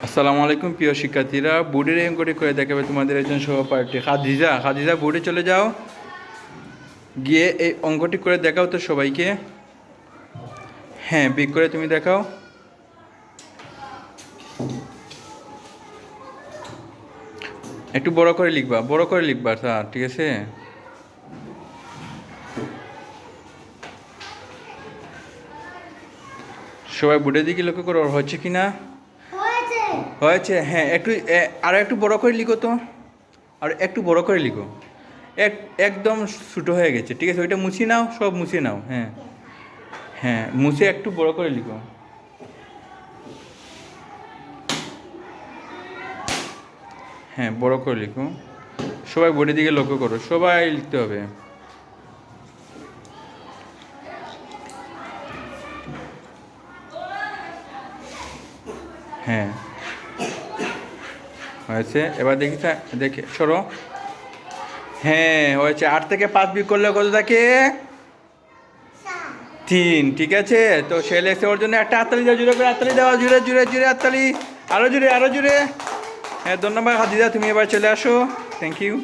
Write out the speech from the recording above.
আসসালামু আলাইকুম, প্রিয় শিক্ষার্থীরা। বোর্ডের অঙ্কটি করে দেখাবে তোমাদের একজন সহপাঠী, খাদিজা। খাদিজা, বোর্ডে চলে যাও। গিয়ে এই অঙ্কটি করে দেখাও তো সবাইকে। হ্যাঁ বিক করে তুমি দেখাও। একটু বড় করে লিখবা, বড় করে লিখবা, স্যার, ঠিক আছে? সবাই বোর্ডের দিকে লক্ষ্য করো হচ্ছে কি না হয়েছে হ্যাঁ একটু আরও একটু বড় করে লিখো তো। আর একটু বড় করে লিখো। এক, একদম ছোটো হয়ে গেছে, ঠিক আছে, ওইটা মুছিয়ে নাও, সব মুছিয়ে নাও হ্যাঁ। হ্যাঁ মুছে একটু বড় করে লিখো। হ্যাঁ বড় করে লিখো। সবাই বোর্ডের দিকে লক্ষ্য করো, সবাই লিখতে হবে। হ্যাঁ। হয়েছে। এবার দেখি দেখে, সরো। হ্যাঁ হয়েছে। আট থেকে পাঁচ বিক করলে কত থাকে? তিন, ঠিক আছে? তো সে লেগছে ওর জন্য একটা হাততালি দেওয়া জুড়ে করে হাততালি দেওয়া জুড়ে জুড়ে জুড়ে হাততালি আরও জুড়ে আরও জুড়ে হ্যাঁ ধন্যবাদ। হাদিদা তুমি এবার চলে আসো। Thank you